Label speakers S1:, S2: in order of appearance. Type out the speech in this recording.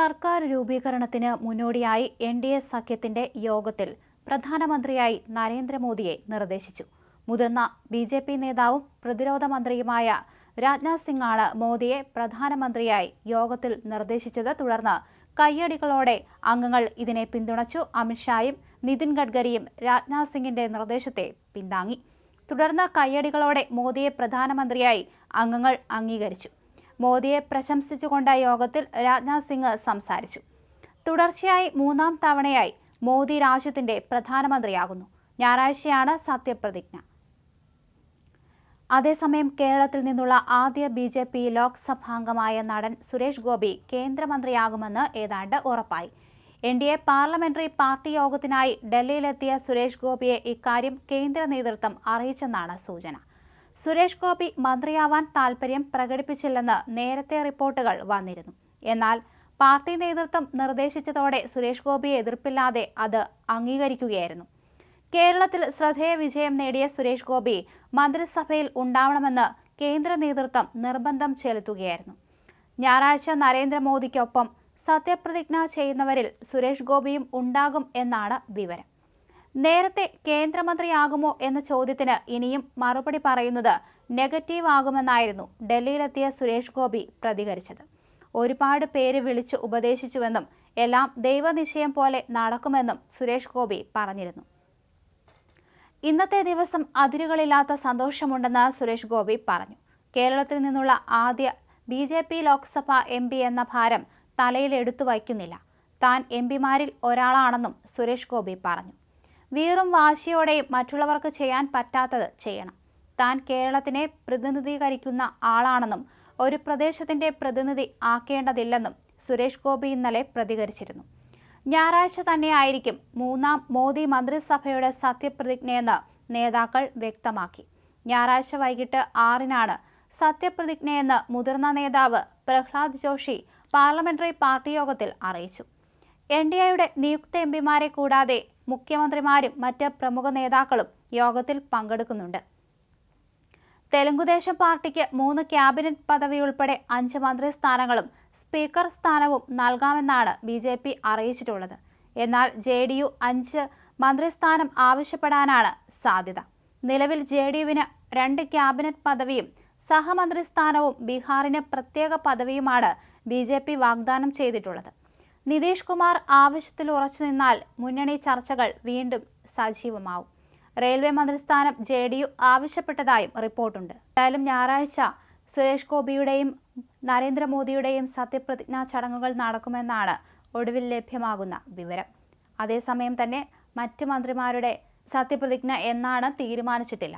S1: സർക്കാർ രൂപീകരണത്തിന് മുന്നോടിയായി എൻ ഡി എ സഖ്യത്തിന്റെ യോഗത്തിൽ പ്രധാനമന്ത്രിയായി നരേന്ദ്രമോദിയെ നിർദ്ദേശിച്ചു. മുതിർന്ന ബി ജെ പി നേതാവും പ്രതിരോധ മന്ത്രിയുമായ രാജ്നാഥ് സിംഗാണ് മോദിയെ പ്രധാനമന്ത്രിയായി യോഗത്തിൽ നിർദ്ദേശിച്ചത്. തുടർന്ന് കയ്യടികളോടെ അംഗങ്ങൾ ഇതിനെ പിന്തുണച്ചു. അമിത്ഷായും നിതിൻ ഗഡ്കരിയും രാജ്നാഥ് സിംഗിന്റെ നിർദ്ദേശത്തെ പിന്താങ്ങി. തുടർന്ന് കയ്യടികളോടെ മോദിയെ പ്രധാനമന്ത്രിയായി അംഗങ്ങൾ അംഗീകരിച്ചു. മോദിയെ പ്രശംസിച്ചുകൊണ്ട് യോഗത്തിൽ രാജ്നാഥ് സിംഗ് സംസാരിച്ചു. തുടർച്ചയായി മൂന്നാം തവണയായി മോദി രാജ്യത്തിന്റെ പ്രധാനമന്ത്രിയാകുന്നു. ഞായറാഴ്ചയാണ് സത്യപ്രതിജ്ഞ. അതേസമയം കേരളത്തിൽ നിന്നുള്ള ആദ്യ ബി ജെ പി ലോക്സഭാംഗമായ നടൻ സുരേഷ് ഗോപി കേന്ദ്രമന്ത്രിയാകുമെന്ന് ഏതാണ്ട് ഉറപ്പായി. N D A parliamentary party യോഗത്തിനായി ഡൽഹിയിലെത്തിയ സുരേഷ് ഗോപിയെ ഇക്കാര്യം കേന്ദ്ര നേതൃത്വം അറിയിച്ചെന്നാണ് സൂചന. സുരേഷ് ഗോപി മന്ത്രിയാവാൻ താൽപ്പര്യം പ്രകടിപ്പിച്ചില്ലെന്ന് നേരത്തെ റിപ്പോർട്ടുകൾ വന്നിരുന്നു. എന്നാൽ പാർട്ടി നേതൃത്വം നിർദ്ദേശിച്ചതോടെ സുരേഷ് ഗോപിയെ എതിർപ്പില്ലാതെ അത് അംഗീകരിക്കുകയായിരുന്നു. കേരളത്തിൽ ശ്രദ്ധേയ വിജയം നേടിയ സുരേഷ് ഗോപി മന്ത്രിസഭയിൽ ഉണ്ടാവണമെന്ന് കേന്ദ്ര നേതൃത്വം നിർബന്ധം ചെലുത്തുകയായിരുന്നു. ഞായറാഴ്ച നരേന്ദ്രമോദിക്കൊപ്പം സത്യപ്രതിജ്ഞ ചെയ്യുന്നവരിൽ സുരേഷ് ഗോപിയും ഉണ്ടാകും എന്നാണ് വിവരം. നേരത്തെ കേന്ദ്രമന്ത്രിയാകുമോ എന്ന ചോദ്യത്തിന് ഇനിയും മറുപടി പറയുന്നത് നെഗറ്റീവ് ആകുമെന്നായിരുന്നു ഡൽഹിയിലെത്തിയ സുരേഷ് ഗോപി പ്രതികരിച്ചത്. ഒരുപാട് പേര് വിളിച്ചു ഉപദേശിച്ചുവെന്നും എല്ലാം ദൈവനിശ്ചയം പോലെ നടക്കുമെന്നും സുരേഷ് ഗോപി പറഞ്ഞിരുന്നു. ഇന്നത്തെ ദിവസം അതിരുകളില്ലാത്ത സന്തോഷമുണ്ടെന്ന് സുരേഷ് ഗോപി പറഞ്ഞു. കേരളത്തിൽ നിന്നുള്ള ആദ്യ B J P Lok Sabha M P എന്ന ഭാരം തലയിൽ എടുത്തു വയ്ക്കുന്നില്ല. താൻ എം പിമാരിൽ ഒരാളാണെന്നും സുരേഷ് ഗോപി പറഞ്ഞു. വീറും വാശിയോടെയും മറ്റുള്ളവർക്ക് ചെയ്യാൻ പറ്റാത്തത് ചെയ്യണം. താൻ കേരളത്തിനെ പ്രതിനിധീകരിക്കുന്ന ആളാണെന്നും ഒരു പ്രദേശത്തിന്റെ പ്രതിനിധി ആക്കേണ്ടതില്ലെന്നും സുരേഷ് ഗോപി ഇന്നലെ പ്രതികരിച്ചിരുന്നു. ഞായറാഴ്ച തന്നെയായിരിക്കും മൂന്നാം മോദി മന്ത്രിസഭയുടെ സത്യപ്രതിജ്ഞയെന്ന് നേതാക്കൾ വ്യക്തമാക്കി. ഞായറാഴ്ച വൈകിട്ട് ആറിനാണ് സത്യപ്രതിജ്ഞയെന്ന് മുതിർന്ന നേതാവ് പ്രഹ്ലാദ് ജോഷി പാർലമെന്ററി പാർട്ടി യോഗത്തിൽ അറിയിച്ചു. എൻ ഡി എയുടെ നിയുക്ത എം പിമാരെ കൂടാതെ മുഖ്യമന്ത്രിമാരും മറ്റ് പ്രമുഖ നേതാക്കളും യോഗത്തിൽ പങ്കെടുക്കുന്നുണ്ട്. തെലുങ്കുദേശം പാർട്ടിക്ക് മൂന്ന് ക്യാബിനറ്റ് പദവി ഉൾപ്പെടെ അഞ്ച് മന്ത്രിസ്ഥാനങ്ങളും സ്പീക്കർ സ്ഥാനവും നൽകാമെന്നാണ് ബി ജെ പി അറിയിച്ചിട്ടുള്ളത്. എന്നാൽ ജെ ഡി യു അഞ്ച് മന്ത്രിസ്ഥാനം ആവശ്യപ്പെടാനാണ് സാധ്യത. നിലവിൽ ജെ ഡി യുവിന് രണ്ട് ക്യാബിനറ്റ് പദവിയും സഹമന്ത്രിസ്ഥാനവും ബീഹാറിന് പ്രത്യേക പദവിയുമാണ് ബി ജെ പി വാഗ്ദാനം ചെയ്തിട്ടുള്ളത്. നിതീഷ് കുമാർ ആവശ്യത്തിൽ ഉറച്ചു നിന്നാൽ മുന്നണി ചർച്ചകൾ വീണ്ടും സജീവമാവും. റെയിൽവേ മന്ത്രിസ്ഥാനം ജെ ഡി യു ആവശ്യപ്പെട്ടതായും റിപ്പോർട്ടുണ്ട്. എന്തായാലും ഞായറാഴ്ച സുരേഷ് ഗോപിയുടെയും നരേന്ദ്രമോദിയുടെയും സത്യപ്രതിജ്ഞാ ചടങ്ങുകൾ നടക്കുമെന്നാണ് ഒടുവിൽ ലഭ്യമാകുന്ന വിവരം. അതേസമയം തന്നെ മറ്റ് മന്ത്രിമാരുടെ സത്യപ്രതിജ്ഞ എന്നാണ് തീരുമാനിച്ചിട്ടില്ല.